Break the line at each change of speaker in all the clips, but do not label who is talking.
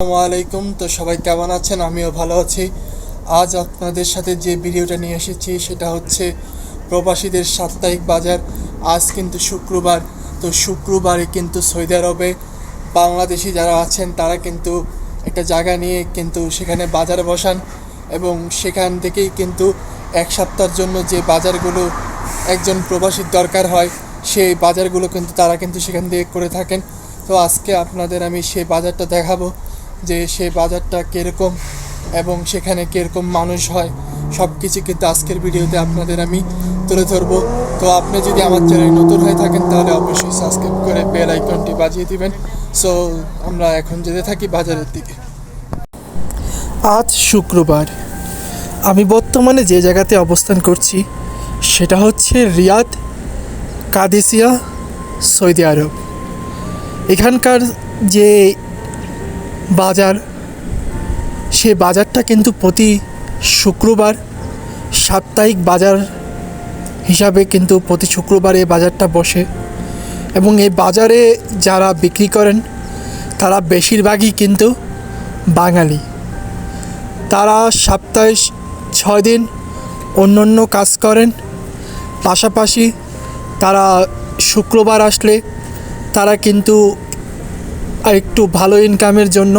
আসসালামু আলাইকুম। তো সবাই কেমন আছেন? আমিও ভালো আছি। আজ আপনাদের সাথে যে ভিডিওটা নিয়ে এসেছি, সেটা হচ্ছে প্রবাসীদের সাপ্তাহিক বাজার। আজ কিন্তু শুক্রবার। তো শুক্রবারে কিন্তু সৌদি আরবে বাংলাদেশি যারা আছেন, তারা কিন্তু একটা জায়গা নিয়ে কিন্তু সেখানে বাজার বসান এবং সেখান থেকেই কিন্তু এক সপ্তাহের জন্য যে বাজারগুলো একজন প্রবাসীর দরকার হয়, সেই বাজারগুলো কিন্তু তারা কিন্তু সেখান থেকে করে থাকেন। তো আজকে আপনাদের আমি সেই বাজারটা দেখাবো। যে সে বাজারটা কীরকম এবং সেখানে কীরকম মানুষ হয় সব কিছু কিন্তু আজকের ভিডিওতে আপনাদের আমি তুলে ধরবো। তো আপনি যদি আমার চ্যানেল নতুন হয়ে থাকেন, তাহলে অবশ্যই সাবস্ক্রাইব করে বেল আইকনটি বাজিয়ে দিবেন। সো আমরা এখন যেতে থাকি বাজারের দিকে। আজ শুক্রবার। আমি বর্তমানে যে জায়গাতে অবস্থান করছি, সেটা হচ্ছে রিয়াদ কাদেসিয়া সৌদি আরব। এখানকার যে বাজার। সে বাজারটা কিন্তু প্রতি শুক্রবার সাপ্তাহিক বাজার হিসাবে কিন্তু প্রতি শুক্রবার এই বাজারটা বসে। এবং এই বাজারে যারা বিক্রি করেন, তারা বেশিরভাগই কিন্তু বাঙালি। তারা সপ্তাহে ছয় দিন অন্য অন্য কাজ করেন, পাশাপাশি তারা শুক্রবার আসলে তারা কিন্তু আর একটু ভালো ইনকামের জন্য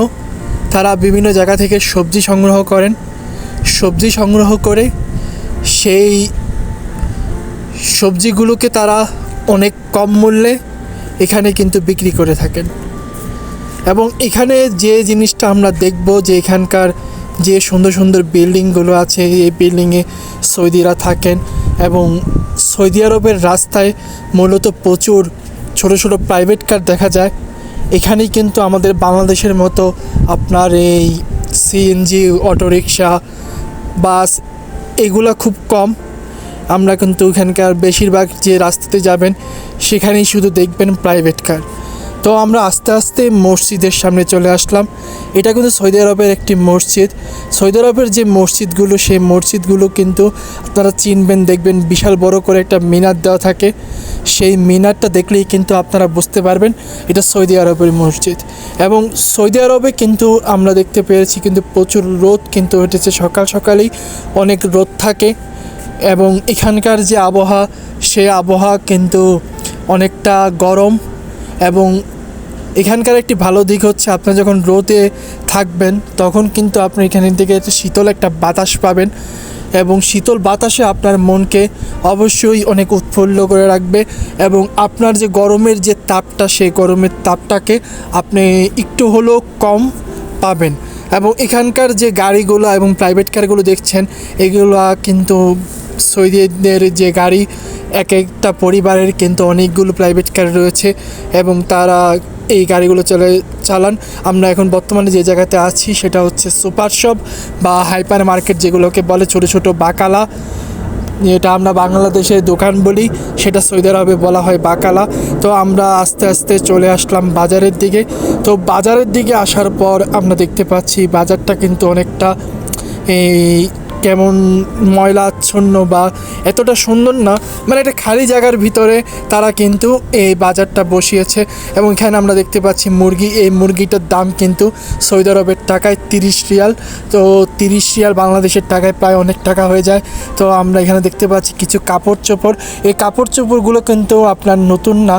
তারা বিভিন্ন জায়গা থেকে সবজি সংগ্রহ করেন। সবজি সংগ্রহ করে সেই সবজিগুলোকে তারা অনেক কম মূল্যে এখানে কিন্তু বিক্রি করে থাকেন। এবং এখানে যে জিনিসটা আমরা দেখব যে এখানকার যে সুন্দর সুন্দর বিল্ডিংগুলো আছে, এই বিল্ডিংয়ে সৌদিরা থাকেন এবং সৌদি আরবের রাস্তায় মূলত প্রচুর ছোট ছোট প্রাইভেট কার দেখা যায়। এখানেই কিন্তু আমাদের বাংলাদেশের মতো আপনার এই সিএনজি অটোরিকশা, বাস, এগুলা খুব কম। আমরা কিন্তু এখানকার বেশিরভাগ যে রাস্তাতে যাবেন, সেখানেই শুধু দেখবেন প্রাইভেট কার তো আমরা আস্তে আস্তে মসজিদের সামনে চলে আসলাম। এটা কিন্তু সৌদি আরবের একটি মসজিদ। সৌদি আরবের যে মসজিদগুলো, সেই মসজিদগুলো কিন্তু আপনারা চিনবেন, দেখবেন বিশাল বড় করে একটা মিনার দেওয়া থাকে। সেই মিনারটা দেখলেই কিন্তু আপনারা বুঝতে পারবেন, এটা সৌদি আরবের মসজিদ। এবং সৌদি আরবে কিন্তু আমরা দেখতে পেরেছি কিন্তু প্রচুর রোদ কিন্তু উঠেছে সকাল সকালেই, অনেক রোদ থাকে। এবং এখানকার যে আবহাওয়া, সে আবহাওয়া কিন্তু অনেকটা গরম। এবং এখানকার একটি ভালো দিক হচ্ছে আপনার যখন রোদে থাকবেন, তখন কিন্তু আপনি এখান থেকে শীতল একটা বাতাস পাবেন এবং শীতল বাতাসে আপনার মনকে অবশ্যই অনেক উৎফুল্ল করে রাখবে এবং আপনার যে গরমের যে তাপটা, সেই গরমের তাপটাকে আপনি একটু হলেও কম পাবেন। এবং এখানকার যে গাড়িগুলো এবং প্রাইভেট কারগুলো দেখছেন, এগুলো কিন্তু সৌদিদের যে গাড়ি, এক একটা পরিবারের কিন্তু অনেকগুলো প্রাইভেট কার রয়েছে এবং তারা এই গাড়িগুলো চলে চালান। আমরা এখন বর্তমানে যে জায়গাতে আছি সেটা হচ্ছে সুপার শপ বা হাইপার মার্কেট যেগুলোকে বলে ছোট ছোট বাকালা। যেটা আমরা বাংলাদেশে দোকান বলি, সেটা সৌদি আরবে বলা হয় বাকালা। তো আমরা আস্তে আস্তে চলে আসলাম বাজারের দিকে। তো বাজারের দিকে আসার পর আমরা দেখতে পাচ্ছি বাজারটা কিন্তু অনেকটা এই কেমন ময়লাচ্ছন্ন বা এতটা সুন্দর না মানে একটা খালি জায়গার ভিতরে তারা কিন্তু এই বাজারটা বসিয়েছে এবং এখানে আমরা দেখতে পাচ্ছি মুরগি, এই মুরগিটার দাম কিন্তু সৌদি আরবের টাকায় তিরিশ রিয়াল, তো তিরিশ রিয়াল বাংলাদেশের টাকায় প্রায় অনেক টাকা হয়ে যায়। তো আমরা এখানে দেখতে পাচ্ছি কিছু কাপড় চোপড়, এই কাপড় চোপড়গুলো কিন্তু আপনার নতুন না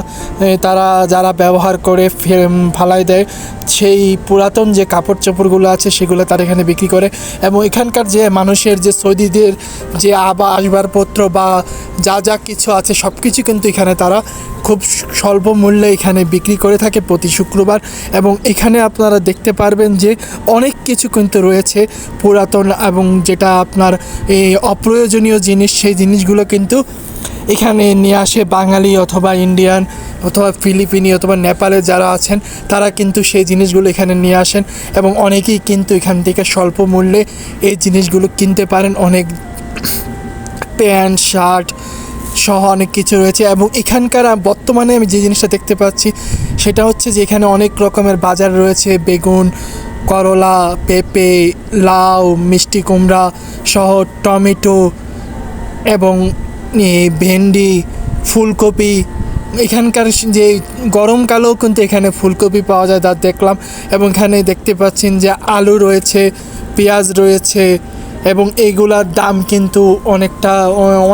তারা যারা ব্যবহার করে ফালাই দেয়, সেই পুরাতন যে কাপড় চোপড়গুলো আছে সেগুলো তারা এখানে বিক্রি করে এবং এখানকার যে মানুষের যে সৌদিদের যে আবা আসবাবপত্র বা যা যা কিছু আছে সব কিছু কিন্তু এখানে তারা খুব স্বল্প মূল্যে এখানে বিক্রি করে থাকে প্রতি শুক্রবার। এবং এখানে আপনারা দেখতে পারবেন যে অনেক কিছু কিন্তু রয়েছে পুরাতন এবং যেটা আপনার এই অপ্রয়োজনীয় জিনিস, সেই জিনিসগুলো কিন্তু এখানে নিয়ে আসে বাঙালি অথবা ইন্ডিয়ান অথবা ফিলিপিনি অথবা নেপালে যারা আছেন, তারা কিন্তু সেই জিনিসগুলো এখানে নিয়ে আসেন এবং অনেকেই কিন্তু এখান থেকে স্বল্প মূল্যে এই জিনিসগুলো কিনতে পারেন। অনেক প্যান্ট, শার্ট সহ অনেক কিছু রয়েছে এবং এখানকার বর্তমানে আমি যে জিনিসটা দেখতে পাচ্ছি, সেটা হচ্ছে যে এখানে অনেক রকমের বাজার রয়েছে, বেগুন, করলা, পেঁপে, লাউ, মিষ্টি কুমড়া সহ টমেটো এবং ভেন্ডি, ফুলকপি, এখানকার যে গরমকালেও কিন্তু এখানে ফুলকপি পাওয়া যায়, তা দেখলাম। এবং এখানে দেখতে পাচ্ছেন যে আলু রয়েছে, পেঁয়াজ রয়েছে এবং এইগুলার দাম কিন্তু অনেকটা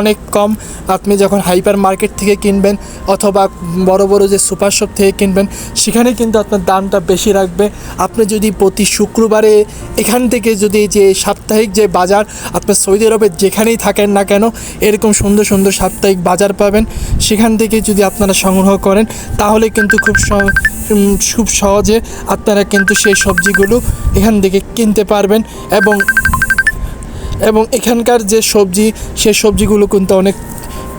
অনেক কম। আপনি যখন হাইপার মার্কেট থেকে কিনবেন অথবা বড় বড় যে সুপার শপ থেকে কিনবেন, সেখানে কিন্তু আপনার দামটা বেশি রাখবে। আপনি যদি প্রতি শুক্রবারে এখান থেকে যদি যে সাপ্তাহিক যে বাজার আপনার সৌদি আরবে যেখানেই থাকেন না কেন, এরকম সুন্দর সুন্দর সাপ্তাহিক বাজার পাবেন। সেখান থেকে যদি আপনারা সংগ্রহ করেন, তাহলে কিন্তু খুব খুব সহজে আপনারা কিন্তু সেই সবজিগুলো এখান থেকে কিনতে পারবেন। এবং এবং এখানকার যে সবজি, সে সবজিগুলো কিন্তু অনেক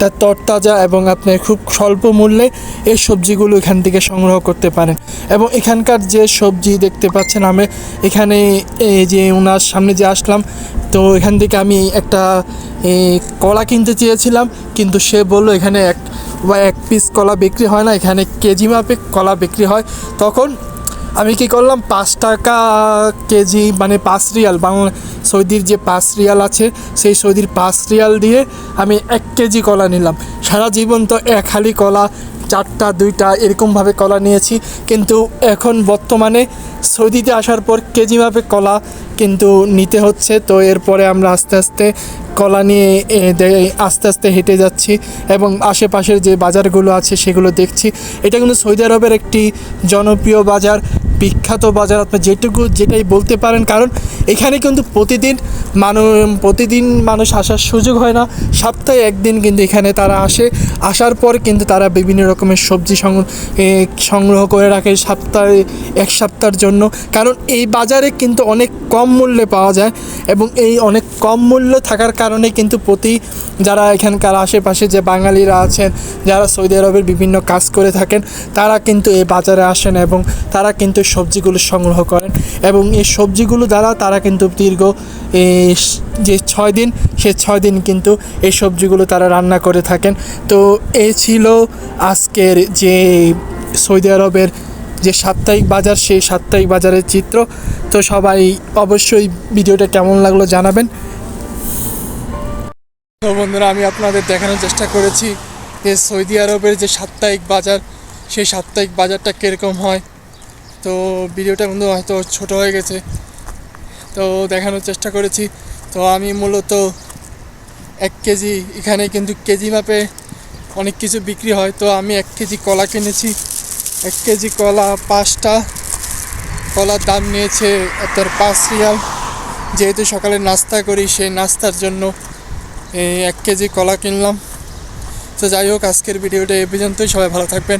অনেকটা তরতাজা এবং আপনি খুব স্বল্প মূল্যে এই সবজিগুলো এখান থেকে সংগ্রহ করতে পারেন। এবং এখানকার যে সবজি দেখতে পাচ্ছেন, আমি এখানে এই যে ওনার সামনে যে আসলাম, তো এখান থেকে আমি একটা কলা কিনতে চেয়েছিলাম, কিন্তু সে বলল এখানে এক বা এক পিস কলা বিক্রি হয় না, এখানে কেজি মাপে কলা বিক্রি হয়। তখন আমি কি করলাম? পাঁচ টাকা কেজি মানে পাঁচ রিয়াল, বাংলা সৌদির যে পাঁচ রিয়াল আছে, সেই সৌদির পাঁচ রিয়াল দিয়ে আমি এক কেজি কলা নিলাম। সারা জীবন তো এক হালি কলা, চারটা, দুইটা এরকমভাবে কলা নিয়েছি, কিন্তু এখন বর্তমানে সৌদিতে আসার পর কেজি মাপে কলা কিন্তু নিতে হচ্ছে। তো এরপরে আমরা আস্তে আস্তে কলা নিয়ে আস্তে আস্তে হেঁটে যাচ্ছি এবং আশেপাশের যে বাজারগুলো আছে সেগুলো দেখছি। এটা কিন্তু সৌদি আরবের একটি জনপ্রিয় বাজার। বিখ্যাত বাজার আপনি যেটুকু যেটাই বলতে পারেন, কারণ এখানে কিন্তু প্রতিদিন মানুষ প্রতিদিন মানুষ আসার সুযোগ হয় না। সপ্তাহে একদিন কিন্তু এখানে তারা আসে। আসার পর কিন্তু তারা বিভিন্ন রকমের সবজি সংগ্রহ সংগ্রহ করে রাখে সপ্তাহে এক সপ্তাহের জন্য। কারণ এই বাজারে কিন্তু অনেক কম মূল্যে পাওয়া যায় এবং এই অনেক কম মূল্য থাকার কারণে কিন্তু প্রতি যারা এখানকার আশেপাশে যে বাঙালিরা আছেন, যারা সৌদি আরবের বিভিন্ন কাজ করে থাকেন, তারা কিন্তু এই বাজারে আসেন এবং তারা কিন্তু সবজিগুলো সংগ্রহ করেন এবং এই সবজিগুলো দ্বারা তারা কিন্তু দীর্ঘ যে ছয় দিন, সে ছয় দিন কিন্তু এই সবজিগুলো তারা রান্না করে থাকেন। তো এই ছিল আজকের যে সৌদি আরবের যে সাপ্তাহিক বাজার, সেই সাপ্তাহিক বাজারের চিত্র। তো সবাই অবশ্যই ভিডিওটা কেমন লাগল জানাবেন। তো বন্ধুরা, আমি আপনাদের দেখানোর চেষ্টা করেছি যে সৌদি আরবের যে সাপ্তাহিক বাজার, সেই সাপ্তাহিক বাজারটা কীরকম হয়। তো ভিডিওটা বন্ধু হয়তো ছোট হয়ে গেছে। তো দেখানোর চেষ্টা করেছি। তো আমি মূলত এক কেজি, এখানে কিন্তু কেজি মাপে অনেক কিছু বিক্রি হয়। তো আমি এক কেজি কলা কিনেছি। এক কেজি কলা পাঁচটা। কলার দাম নিয়েছে আপনার পাঁচ রিয়াল। যেহেতু সকালে নাস্তা করি, সেই নাস্তার জন্য এক কেজি কলা কিনলাম। তো যাই হোক, আজকের ভিডিওটা এ পর্যন্তই। সবাই ভালো থাকবেন।